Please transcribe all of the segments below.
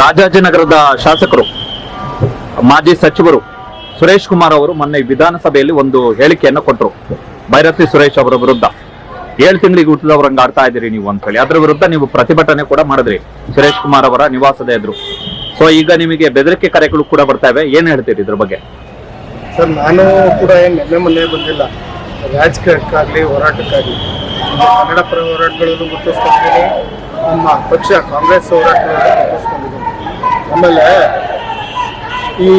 ರಾಜಾಜಿನಗರದ ಶಾಸಕರು, ಮಾಜಿ ಸಚಿವರು ಸುರೇಶ್ ಕುಮಾರ್ ಅವರು ಮೊನ್ನೆ ವಿಧಾನಸಭೆಯಲ್ಲಿ ಒಂದು ಹೇಳಿಕೆಯನ್ನು ಕೊಟ್ಟರು. ಭೈರತಿ ಸುರೇಶ್ ಅವರ ವಿರುದ್ಧ. ಏಳು ತಿಂಗಳಿಗೆ ಹುಟ್ಟಿದವರಂಗ ಆಡ್ತಾ ಇದ್ದೀರಿ ನೀವು ಅಂತ ಹೇಳಿ ಅದರ ವಿರುದ್ಧ ನೀವು ಪ್ರತಿಭಟನೆ ಕೂಡ ಮಾಡಿದ್ರಿ. ಸುರೇಶ್ ಕುಮಾರ್ ಅವರ ನಿವಾಸದ ಎದುರು ಸೊ ಈಗ ನಿಮಗೆ ಬೆದರಿಕೆ ಕರೆಗಳು ಕೂಡ ಬರ್ತಾ ಇವೆ. ಏನ್ ಹೇಳ್ತೀರಿ ಇದ್ರ ಬಗ್ಗೆ? ಸರ್, ನಾನು ಕೂಡ ಏನು ನಿನ್ನೆ ಮೊನ್ನೆ ಬಂದಿಲ್ಲ. ರಾಜಕೀಯಕ್ಕಾಗಲಿ, ಹೋರಾಟಕ್ಕಾಗಲಿ ಕನ್ನಡ ಪರ ಹೋರಾಟಗಳನ್ನು ಗುರುತಿಸ್ಕೊಂಡಿದ್ದೀನಿ. ನಮ್ಮ ಪಕ್ಷ ಕಾಂಗ್ರೆಸ್ ಹೋರಾಟಗಳನ್ನು ಗುರುತಿಸ್ಕೊಂಡಿದ್ದೀನಿ. ಆಮೇಲೆ ಈ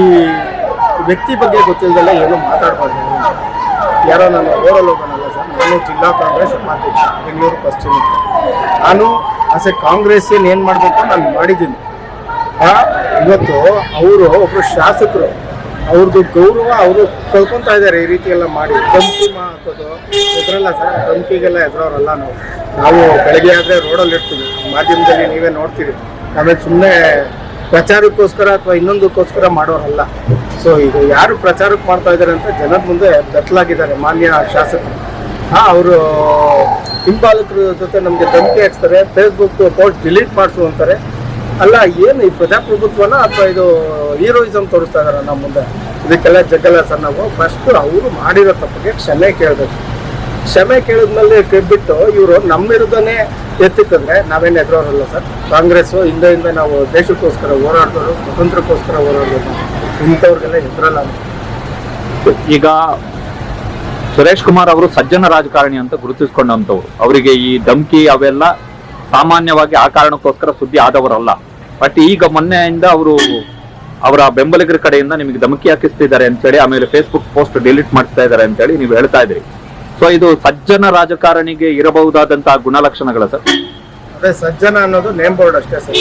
ವ್ಯಕ್ತಿ ಬಗ್ಗೆ ಗೊತ್ತಿಲ್ಲದಲ್ಲ ಏನು ಮಾತಾಡ್ಬಾರ್ದು. ಯಾರೋ ನನ್ನ ಓರಲ್ ಹೋಗೋಣಲ್ಲ ಸರ್, ನಾನು ಜಿಲ್ಲಾ ಕಾಂಗ್ರೆಸ್ ಮಾಡ್ತೀನಿ ಬೆಂಗಳೂರು ಪಶ್ಚಿಮ ನಾನು ಆಸ್ ಕಾಂಗ್ರೆಸ್ ಏನು ಮಾಡಬೇಕು ನಾನು ಮಾಡಿದ್ದೀನಿ. ಇವತ್ತು ಅವರು ಒಬ್ಬರು ಶಾಸಕರು ಅವ್ರದ್ದು ಗೌರವ ಅವರು ಕಳ್ಕೊತಾ ಇದ್ದಾರೆ ಈ ರೀತಿ ಎಲ್ಲ ಮಾಡಿ. ಧಮಕಿ ಹಾಕೋದು ಎದುರಲ್ಲ ಸರ್, ಧಮಕಿಗೆಲ್ಲ ಎದುರವ್ರಲ್ಲ ನಾವು. ನಾವು ಬೆಳಗ್ಗೆ ಆದರೆ ರೋಡಲ್ಲಿ ಇರ್ತೀವಿ. ಮಾಧ್ಯಮದಲ್ಲಿ ನೀವೇ ನೋಡ್ತೀರಿ. ಆಮೇಲೆ ಸುಮ್ಮನೆ ಪ್ರಚಾರಕ್ಕೋಸ್ಕರ ಅಥವಾ ಇನ್ನೊಂದಕ್ಕೋಸ್ಕರ ಮಾಡೋರಲ್ಲ. ಸೊ ಈಗ ಯಾರು ಪ್ರಚಾರಕ್ಕೆ ಮಾಡ್ತಾ ಇದ್ದಾರೆ ಅಂತ ಜನದ ಮುಂದೆ ಬೆತ್ತಲಾಗಿದ್ದಾರೆ ಮಾನ್ಯ ಶಾಸಕರು. ಹಾ, ಅವರು ಹಿಂಬಾಲಕರ ಜೊತೆ ನಮಗೆ ಧಮಕಿ ಹಾಕ್ತಾರೆ ಫೇಸ್ಬುಕ್ ಅಕೌಂಟ್ ಡಿಲೀಟ್ ಮಾಡಿಸು ಅಂತಾರೆ. ಅಲ್ಲ, ಏನು ಈ ಪ್ರಜಾಪ್ರಭುತ್ವನ ಅಥವಾ ಇದು ಹೀರೋಯಿಸಮ್ ತೋರಿಸ್ತಾ ಇದಾರೆ ನಮ್ಮ ಮುಂದೆ? ಇದಕ್ಕೆಲ್ಲ ಜಗ್ಗಲ್ಲ ಸರ್ ನಾವು ಫಸ್ಟ್ ಅವರು ಮಾಡಿರೋ ತಪ್ಪಿಗೆ ಕ್ಷಮೆ ಕೇಳಬೇಕು. ಕ್ಷಮೆ ಕೇಳಿದ್ಮೇಲೆ ಬಿಟ್ಟು ಇವರು ನಮ್ಮ ವಿರುದ್ಧನೇ ಎತ್ತಿಕ್ಕಂದ್ರೆ ನಾವೇನು ಎದುರೋರಲ್ಲ ಸರ್? ಕಾಂಗ್ರೆಸ್ ಹಿಂದೆ ಹಿಂದೆ ನಾವು ದೇಶಕ್ಕೋಸ್ಕರ ಹೋರಾಡೋರು ಸ್ವತಂತ್ರಕ್ಕೋಸ್ಕರ ಹೋರಾಡೋದು ಇಂಥವ್ರಿಗೆಲ್ಲ ಎದುರಲ್ಲ. ಈಗ ಸುರೇಶ್ ಕುಮಾರ್ ಅವರು ಸಜ್ಜನ ರಾಜಕಾರಣಿ ಅಂತ ಗುರುತಿಸ್ಕೊಂಡಂತವ್ರು ಅವರಿಗೆ ಈ ಧಮ್ಕಿ ಅವೆಲ್ಲ ಸಾಮಾನ್ಯವಾಗಿ ಆ ಕಾರಣಕ್ಕೋಸ್ಕರ ಸುದ್ದಿ ಆದವರಲ್ಲ. ಬಟ್ ಈಗ ಮೊನ್ನೆಯಿಂದ ಅವರು ಅವರ ಬೆಂಬಲಿಗರ ಕಡೆಯಿಂದ ನಿಮಗೆ ಧಮಕಿ ಹಾಕಿಸ್ತಿದ್ದಾರೆ ಅಂತೇಳಿ, ಆಮೇಲೆ ಫೇಸ್ಬುಕ್ ಪೋಸ್ಟ್ ಡಿಲೀಟ್ ಮಾಡ್ತಾ ಇದ್ದಾರೆ ಅಂತೇಳಿ ನೀವು ಹೇಳ್ತಾ ಇದ್ರಿ ಸೊ ಇದು ಸಜ್ಜನ ರಾಜಕಾರಣಿಗೆ ಇರಬಹುದಾದಂತಹ ಗುಣಲಕ್ಷಣಗಳ ಸರ್? ಅದೇ ಸಜ್ಜನ ಅನ್ನೋದು ನೇಮ್ ಬೋರ್ಡ್ ಅಷ್ಟೇ ಸರ್.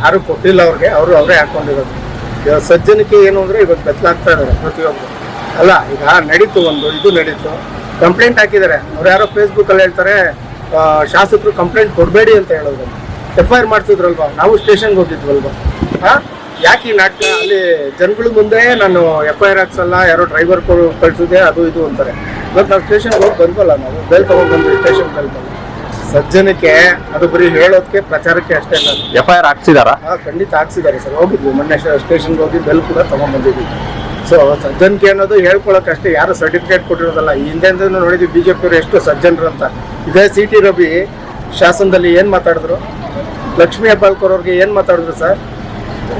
ಯಾರು ಕೊಟ್ಟಿಲ್ಲ ಅವ್ರಿಗೆ, ಅವರು ಅವರೇ ಹಾಕೊಂಡಿರೋದು. ಇವಾಗ ಸಜ್ಜನಿಕೆ ಏನು ಅಂದ್ರೆ ಇವಾಗ ಬೆತ್ತಲಾಗ್ತಾ ಇದಾರೆ ಪ್ರತಿಯೊಬ್ಬರು ಅಲ್ಲ, ಈಗ ನಡೀತು ಒಂದು, ಇದು ನಡೀತು. ಕಂಪ್ಲೇಂಟ್ ಹಾಕಿದ್ದಾರೆ. ಅವ್ರು ಯಾರೋ ಫೇಸ್ಬುಕ್ ಅಲ್ಲಿ ಹೇಳ್ತಾರೆ ಶಾಸಕರು ಕಂಪ್ಲೇಂಟ್ ಕೊಡಬೇಡಿ ಅಂತ ಹೇಳೋದು. ಎಫ್ ಐ ಆರ್ ನಾವು ಸ್ಟೇಷನ್ಗೆ ಹೋಗಿದ್ವಲ್ವಾ? ಹಾ ಯಾಕೆ ಈ ನಾಟಕ ಅಲ್ಲಿ ಜನಗಳ ಮುಂದೆ ನಾನು ಎಫ್ ಐ ಆರ್ ಹಾಕ್ಸಲ್ಲ ಯಾರೋ ಡ್ರೈವರ್ ಕಳ್ಸಿದೆ ಅದು ಇದು ಅಂತಾರೆ. ಇವತ್ತು ನಾವು ಸ್ಟೇಷನ್ಗೆ ಹೋಗಿ ಬಂದ್ವಲ್ಲ ನಾವು ಬೆಲ್ ತಗೊಂಡು ಬಂದ್ವಿ ಸ್ಟೇಷನ್ ಬೆಲ್ ಬಂದು ಸಜ್ಜನಕ್ಕೆ ಅದು ಬರೀ ಹೇಳೋದಕ್ಕೆ ಪ್ರಚಾರಕ್ಕೆ ಅಷ್ಟೇ ಅಲ್ಲ ಎಫ್ ಐ ಆರ್ ಹಾಕ್ಸಿದಾರಾ? ಹಾ ಖಂಡಿತ ಹಾಕ್ಸಿದ್ದಾರೆ ಸರ್ ಹೋಗಿದ್ವಿ. ಮೊನ್ನೆ ಸ್ಟೇಷನ್ಗೆ ಹೋಗಿ ಬೆಲ್ ಕೂಡ ತಗೊಂಡ್ ಬಂದಿದ್ವಿ. ಸೊ ಸಜ್ಜನಿಕೆ ಅನ್ನೋದು ಹೇಳ್ಕೊಳಕ್ ಅಷ್ಟೇ ಯಾರು ಸರ್ಟಿಫಿಕೇಟ್ ಕೊಟ್ಟಿರೋದಲ್ಲ. ಈ ಹಿಂದೆ ನೋಡಿದ್ವಿ ಬಿಜೆಪಿಯವರು ಎಷ್ಟು ಸಜ್ಜನರು ಅಂತ ಇದೇ ಸಿ ಟಿ ರವಿ ಶಾಸನದಲ್ಲಿ ಏನು ಮಾತಾಡಿದ್ರು? ಲಕ್ಷ್ಮೀ ಹೆಬ್ಬಾಳ್ಕರ್ ಅವ್ರಿಗೆ ಏನು ಮಾತಾಡಿದ್ರು ಸರ್?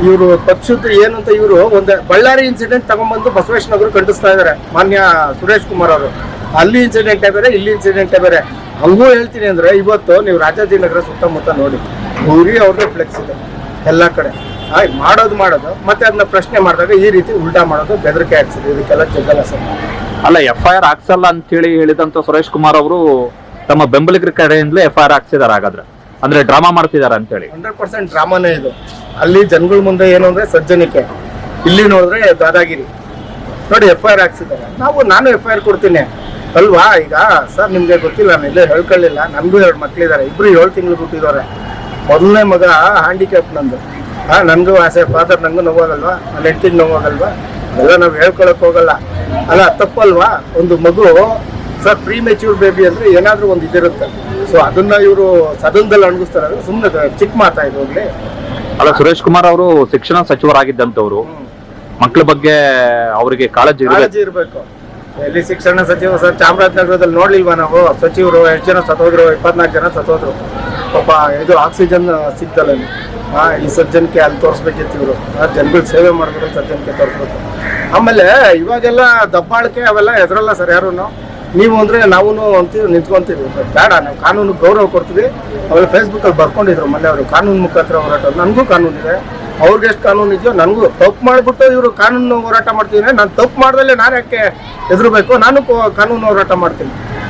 ಇವರು ಪಕ್ಷದ ಏನು ಅಂತ ಇವರು ಒಂದು ಬಳ್ಳಾರಿ ಇನ್ಸಿಡೆಂಟ್ ತಗೊಂಡ್ಬಂದು ಬಸವೇಶ್ವರ ಖಂಡಿಸ್ತಾ ಇದ್ದಾರೆ. ಮಾನ್ಯ ಸುರೇಶ್ ಕುಮಾರ್ ಅವರು. ಅಲ್ಲಿ ಇನ್ಸಿಡೆಂಟ್ ಬೇರೆ, ಇಲ್ಲಿ ಇನ್ಸಿಡೆಂಟ್ ಬೇರೆ. ಹಂಗೂ ಹೇಳ್ತೀನಿ ಅಂದ್ರೆ ಇವತ್ತು ನೀವು ರಾಜಾಜಿನಗರ ಸುತ್ತಮುತ್ತ ನೋಡಿ ಊರಿ ಅವ್ರದ್ದೇ ಫ್ಲೆಕ್ಸ್ ಇದೆ, ಎಲ್ಲ ಕಡೆ. ಆಯ್ ಮಾಡೋದು ಮಾಡೋದು, ಮತ್ತೆ ಅದನ್ನ ಪ್ರಶ್ನೆ ಮಾಡಿದಾಗ ಈ ರೀತಿ ಉಲ್ಟಾ ಮಾಡೋದು, ಬೆದರಿಕೆ ಹಾಕ್ಸಿದೆ ಇದಕ್ಕೆಲ್ಲ ಜಗ್ಗಲ್ಲ ಸರ್. ಅಲ್ಲ ಎಫ್ ಐ ಆರ್ ಹಾಕ್ಸಲ್ಲ ಅಂತೇಳಿ ಹೇಳಿದಂತ ಸುರೇಶ್ ಕುಮಾರ್ ಅವರು ತಮ್ಮ ಬೆಂಬಲಿಗರ ಕಡೆಯಿಂದಲೇ ಎಫ್ ಐ ಆರ್ ಹಾಕ್ಸಿದಾರೆ ಹಾಗಾದ್ರೆ. ಅಂದ್ರೆ ಡ್ರಾಮಾ ಮಾಡ್ತಿದಾರೆ ಅಂತೇಳಿ. ಹಂಡ್ರೆಡ್ ಪರ್ಸೆಂಟ್ ಡ್ರಾಮಾನೇ ಇದು. ಅಲ್ಲಿ ಜನಗಳ ಮುಂದೆ ಏನು ಅಂದ್ರೆ ಸಜ್ಜನಿಕೆ. ಇಲ್ಲಿ ನೋಡಿದ್ರೆ ದಾದಾಗಿರಿ. ನೋಡಿ ಎಫ್ ಐ ಆರ್ ಹಾಕ್ಸಿದ್ದಾರೆ. ನಾವು, ನಾನು ಎಫ್ ಐ ಆರ್ ಕೊಡ್ತೀನಿ. ಅಲ್ವಾ? ಈಗ, ಸರ್, ನಿಮ್ಗೆ ಗೊತ್ತಿಲ್ಲ, ನಾನು ಇಲ್ಲೇ ಹೇಳ್ಕೊಳ್ಳಿಲ್ಲ. ನನಗೂ ಎರಡು ಮಕ್ಳಿದ್ದಾರೆ ಇಬ್ರು ಏಳು ತಿಂಗಳು ಬಿಟ್ಟಿದ್ದಾರೆ ಮೊದಲನೇ ಮಗ ಹ್ಯಾಂಡಿಕ್ಯಾಪ್ ನಂದು. ಹಾ, ನನಗೂ ಆಸೆ. ಫಾದರ್ ನನಗೂ ನೋವಾಗಲ್ವಾ? ನನ್ನ ಹೆಂಡತಿಗೆ ನೋವಾಗಲ್ವಾ? ಎಲ್ಲ ನಾವು ಹೇಳ್ಕೊಳಕ್ ಹೋಗಲ್ಲ. ಅಲ್ಲ, ತಪ್ಪಲ್ವಾ? ಒಂದು ಮಗು, ಸರ್ ಪ್ರೀ ಮೆಚ್ಯೂರ್ ಬೇಬಿ ಅಂದ್ರೆ ಏನಾದ್ರೂ ಒಂದು ಇದಿರುತ್ತೆ. ಸೊ ಅದನ್ನ ಇವರು ಸದನದಲ್ಲಿ ಅಣಗಿಸ್ತಾರೆ ಅಂದ್ರೆ ಸುಮ್ಮನೆ ಚಿಕ್ಕ ಮಾತಾ ಇದು ಹೋಗ್ಲಿ ಅಲ್ಲ ಸುರೇಶ್ ಕುಮಾರ್ ಅವರು ಶಿಕ್ಷಣ ಸಚಿವರಾಗಿದ್ದಂತವ್ರು. ಮಕ್ಕಳ ಬಗ್ಗೆ ಅವರಿಗೆ ಕಾಳಜಿ ಇರಬೇಕು. ಕಾಳಜಿ ಇರಬೇಕು. ಎಲ್ಲಿ ಶಿಕ್ಷಣ ಸಚಿವ ಸರ್ ಚಾಮರಾಜನಗರದಲ್ಲಿ ನೋಡ್ಲಿಲ್ವಾ ನಾವು? ಸಚಿವರು ಎಷ್ಟು ಜನ ಸತ್ತೋದ್ರು? ಇಪ್ಪತ್ನಾಲ್ಕು ಜನ ಸತ್ತೋದ್ರು. ಪಾಪ ಇದು ಆಕ್ಸಿಜನ್ ಸಿಗ್ತಲ್ಲ ಅಲ್ಲಿ. ಆ ಈ ಸಜ್ಜನಿಕೆ ಅಲ್ಲಿ ತೋರಿಸ್ಬೇಕಿತ್ತು ಇವರು. ಜನಗಳ ಸೇವೆ ಮಾಡ್ಬೇಕು ಸಜ್ಜನಿಕೆ ತೋರಿಸ್ಬೇಕು. ಆಮೇಲೆ ಇವಾಗೆಲ್ಲ ದಬ್ಬಾಳಿಕೆ ಅವೆಲ್ಲ ಎದುರಲ್ಲ ಸರ್ ಯಾರು ನೀವು ಅಂದ್ರೆ ನಾವು ಅಂತೀವಿ, ನಿಂತ್ಕೊಂತೀವಿ. ಬೇಡ, ನಾವು ಕಾನೂನು ಗೌರವ ಕೊಡ್ತೀವಿ. ಅವಾಗ ಫೇಸ್ಬುಕ್ ಅಲ್ಲಿ ಬರ್ಕೊಂಡಿದ್ರು ಮೊನ್ನೆ ಅವರು, ಕಾನೂನು ಮುಖಾಂತರ ಹೋರಾಟ. ನನಗೂ ಕಾನೂನು ಇದೆ. ಅವ್ರಿಗೆ ಎಷ್ಟು ಕಾನೂನು ಇದೆಯೋ, ನನಗೂ. ತಪ್ಪು ಮಾಡಿಬಿಟ್ಟು ಇವರು ಕಾನೂನು ಹೋರಾಟ ಮಾಡ್ತೀನಿ ನಾನು ತಪ್ಪು ಮಾಡ್ದಲ್ಲೇ ನಾನು ಯಾಕೆ ಹೆದರ್ಬೇಕು? ನಾನು ಕಾನೂನು ಹೋರಾಟ ಮಾಡ್ತೀನಿ.